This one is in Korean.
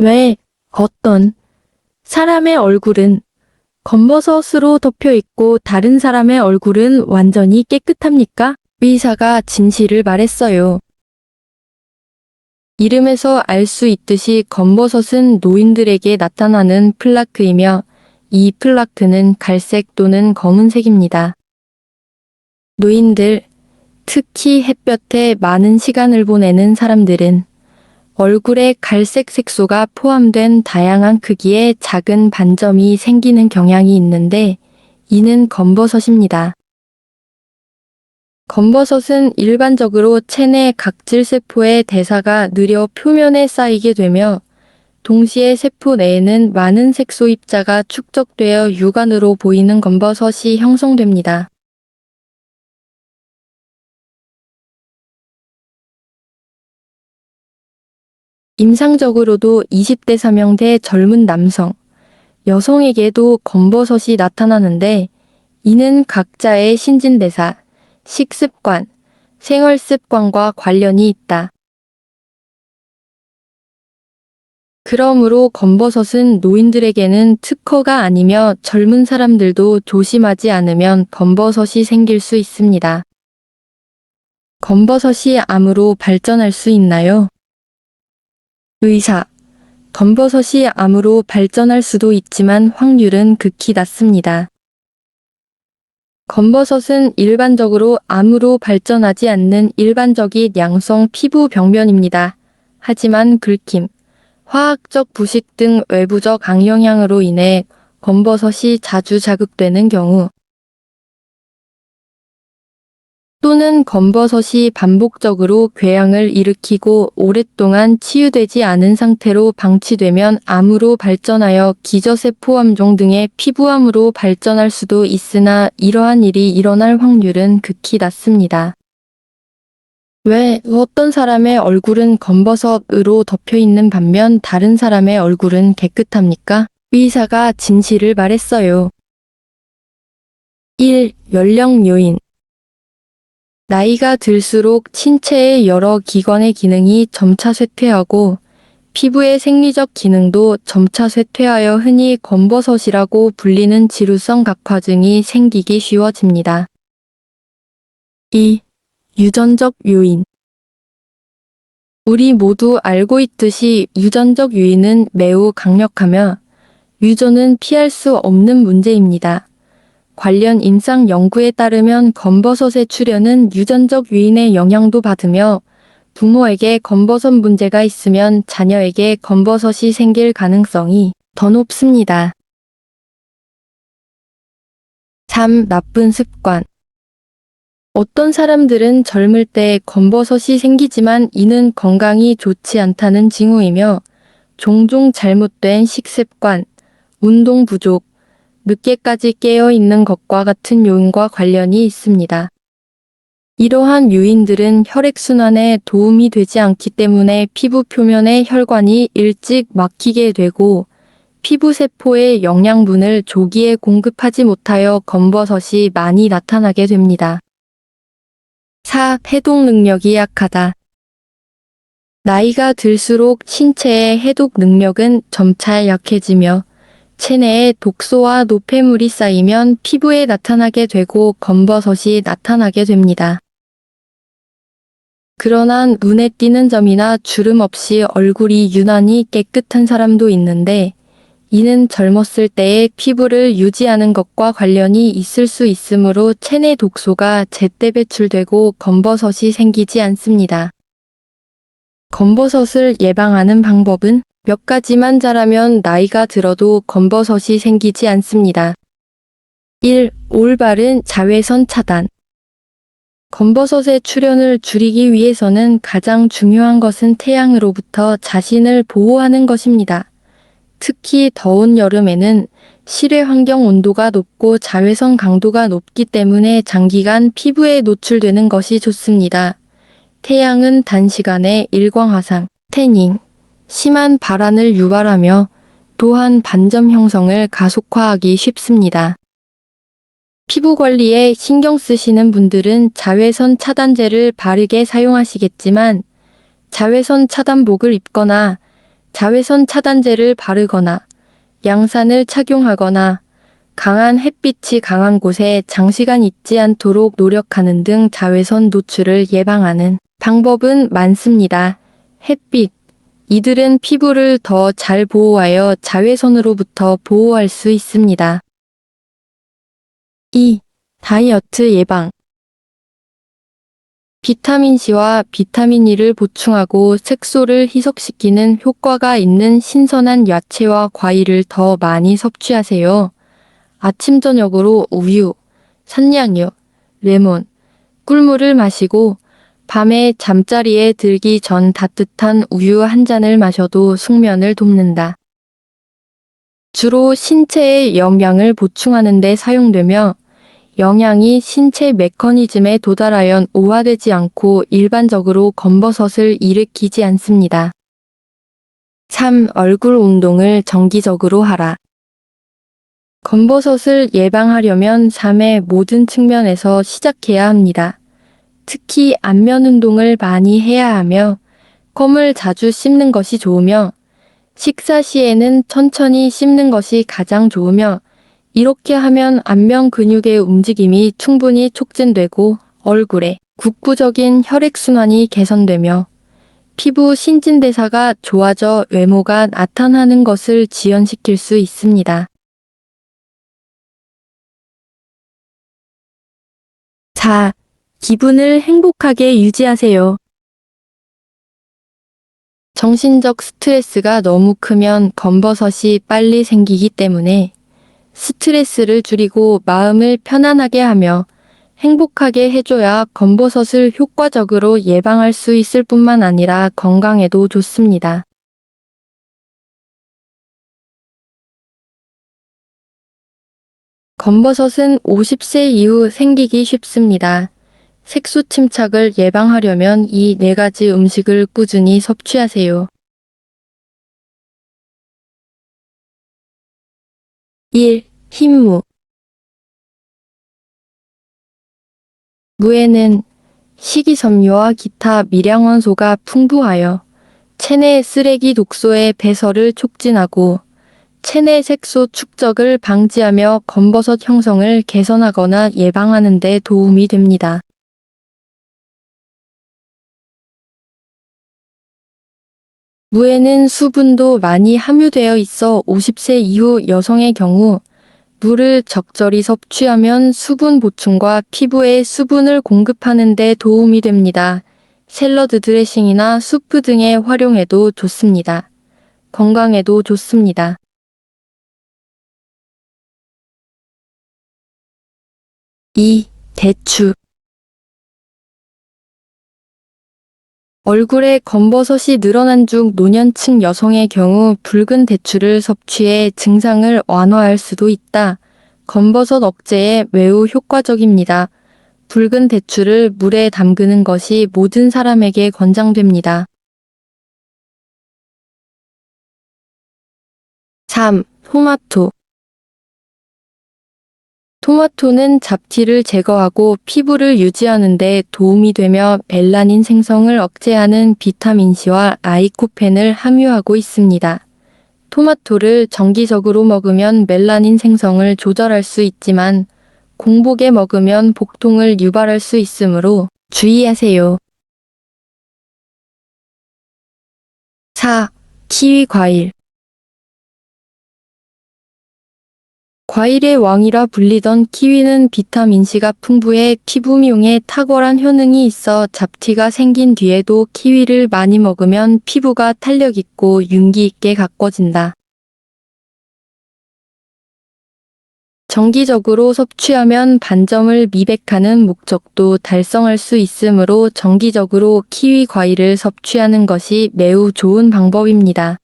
왜 어떤 사람의 얼굴은 검버섯으로 덮여 있고 다른 사람의 얼굴은 완전히 깨끗합니까? 의사가 진실을 말했어요. 이름에서 알 수 있듯이 검버섯은 노인들에게 나타나는 플라크이며 이 플라크는 갈색 또는 검은색입니다. 노인들, 특히 햇볕에 많은 시간을 보내는 사람들은 얼굴에 갈색 색소가 포함된 다양한 크기의 작은 반점이 생기는 경향이 있는데 이는 검버섯입니다. 검버섯은 일반적으로 체내 각질 세포의 대사가 느려 표면에 쌓이게 되며 동시에 세포 내에는 많은 색소 입자가 축적되어 육안으로 보이는 검버섯이 형성됩니다. 임상적으로도 20대 사명대 젊은 남성, 여성에게도 검버섯이 나타나는데 이는 각자의 신진대사, 식습관, 생활습관과 관련이 있다. 그러므로 검버섯은 노인들에게는 특허가 아니며 젊은 사람들도 조심하지 않으면 검버섯이 생길 수 있습니다. 검버섯이 암으로 발전할 수 있나요? 의사. 검버섯이 암으로 발전할 수도 있지만 확률은 극히 낮습니다. 검버섯은 일반적으로 암으로 발전하지 않는 일반적인 양성 피부 병변입니다. 하지만 긁힘, 화학적 부식 등 외부적 악영향으로 인해 검버섯이 자주 자극되는 경우 또는 검버섯이 반복적으로 궤양을 일으키고 오랫동안 치유되지 않은 상태로 방치되면 암으로 발전하여 기저세포암종 등의 피부암으로 발전할 수도 있으나 이러한 일이 일어날 확률은 극히 낮습니다. 왜 어떤 사람의 얼굴은 검버섯으로 덮여 있는 반면 다른 사람의 얼굴은 깨끗합니까? 의사가 진실을 말했어요. 1. 연령 요인 나이가 들수록 신체의 여러 기관의 기능이 점차 쇠퇴하고 피부의 생리적 기능도 점차 쇠퇴하여 흔히 검버섯이라고 불리는 지루성 각화증이 생기기 쉬워집니다. 2. 유전적 요인 우리 모두 알고 있듯이 유전적 요인은 매우 강력하며 유전은 피할 수 없는 문제입니다. 관련 임상 연구에 따르면 검버섯의 출현은 유전적 요인의 영향도 받으며 부모에게 검버섯 문제가 있으면 자녀에게 검버섯이 생길 가능성이 더 높습니다. 3. 나쁜 습관 어떤 사람들은 젊을 때 검버섯이 생기지만 이는 건강이 좋지 않다는 징후이며 종종 잘못된 식습관, 운동 부족, 늦게까지 깨어 있는 것과 같은 요인과 관련이 있습니다. 이러한 요인들은 혈액순환에 도움이 되지 않기 때문에 피부 표면의 혈관이 일찍 막히게 되고 피부 세포에 영양분을 조기에 공급하지 못하여 검버섯이 많이 나타나게 됩니다. 4. 해독 능력이 약하다. 나이가 들수록 신체의 해독 능력은 점차 약해지며 체내에 독소와 노폐물이 쌓이면 피부에 나타나게 되고 검버섯이 나타나게 됩니다. 그러나 눈에 띄는 점이나 주름 없이 얼굴이 유난히 깨끗한 사람도 있는데 이는 젊었을 때의 피부를 유지하는 것과 관련이 있을 수 있으므로 체내 독소가 제때 배출되고 검버섯이 생기지 않습니다. 검버섯을 예방하는 방법은 몇 가지만 잘하면 나이가 들어도 검버섯이 생기지 않습니다. 1. 올바른 자외선 차단. 검버섯의 출현을 줄이기 위해서는 가장 중요한 것은 태양으로부터 자신을 보호하는 것입니다. 특히 더운 여름에는 실외 환경 온도가 높고 자외선 강도가 높기 때문에 장기간 피부에 노출되는 것이 좋습니다. 태양은 단시간에 일광화상, 태닝, 심한 발안을 유발하며 또한 반점 형성을 가속화하기 쉽습니다. 피부 관리에 신경 쓰시는 분들은 자외선 차단제를 바르게 사용하시겠지만 자외선 차단복을 입거나 자외선 차단제를 바르거나 양산을 착용하거나 강한 햇빛이 강한 곳에 장시간 있지 않도록 노력하는 등 자외선 노출을 예방하는 방법은 많습니다. 햇빛. 이들은 피부를 더 잘 보호하여 자외선으로부터 보호할 수 있습니다. 2. 다이어트 예방. 비타민C와 비타민 E를 보충하고 색소를 희석시키는 효과가 있는 신선한 야채와 과일을 더 많이 섭취하세요. 아침 저녁으로 우유, 산양유, 레몬, 꿀물을 마시고 밤에 잠자리에 들기 전 따뜻한 우유 한 잔을 마셔도 숙면을 돕는다. 주로 신체의 영양을 보충하는 데 사용되며 영양이 신체 메커니즘에 도달하여 오화되지 않고 일반적으로 검버섯을 일으키지 않습니다. 3. 얼굴 운동을 정기적으로 하라. 검버섯을 예방하려면 삶의 모든 측면에서 시작해야 합니다. 특히 안면 운동을 많이 해야 하며 껌을 자주 씹는 것이 좋으며 식사 시에는 천천히 씹는 것이 가장 좋으며 이렇게 하면 안면 근육의 움직임이 충분히 촉진되고 얼굴에 국부적인 혈액순환이 개선되며 피부 신진대사가 좋아져 외모가 나타나는 것을 지연시킬 수 있습니다. 4. 기분을 행복하게 유지하세요. 정신적 스트레스가 너무 크면 검버섯이 빨리 생기기 때문에 스트레스를 줄이고 마음을 편안하게 하며 행복하게 해줘야 검버섯을 효과적으로 예방할 수 있을 뿐만 아니라 건강에도 좋습니다. 검버섯은 50세 이후 생기기 쉽습니다. 색소 침착을 예방하려면 이 네 가지 음식을 꾸준히 섭취하세요. 1. 흰무 무에는 식이섬유와 기타 미량원소가 풍부하여 체내 쓰레기 독소의 배설을 촉진하고 체내 색소 축적을 방지하며 검버섯 형성을 개선하거나 예방하는 데 도움이 됩니다. 무에는 수분도 많이 함유되어 있어 50세 이후 여성의 경우 물을 적절히 섭취하면 수분 보충과 피부에 수분을 공급하는 데 도움이 됩니다. 샐러드 드레싱이나 수프 등에 활용해도 좋습니다. 건강에도 좋습니다. 2. 대추 얼굴에 검버섯이 늘어난 중 노년층 여성의 경우 붉은 대추를 섭취해 증상을 완화할 수도 있다. 검버섯 억제에 매우 효과적입니다. 붉은 대추를 물에 담그는 것이 모든 사람에게 권장됩니다. 3. 토마토 토마토는 잡티를 제거하고 피부를 유지하는 데 도움이 되며 멜라닌 생성을 억제하는 비타민C와 라이코펜을 함유하고 있습니다. 토마토를 정기적으로 먹으면 멜라닌 생성을 조절할 수 있지만 공복에 먹으면 복통을 유발할 수 있으므로 주의하세요. 4. 키위 과일 과일의 왕이라 불리던 키위는 비타민C가 풍부해 피부 미용에 탁월한 효능이 있어 잡티가 생긴 뒤에도 키위를 많이 먹으면 피부가 탄력 있고 윤기 있게 가꿔진다. 정기적으로 섭취하면 반점을 미백하는 목적도 달성할 수 있으므로 정기적으로 키위 과일을 섭취하는 것이 매우 좋은 방법입니다.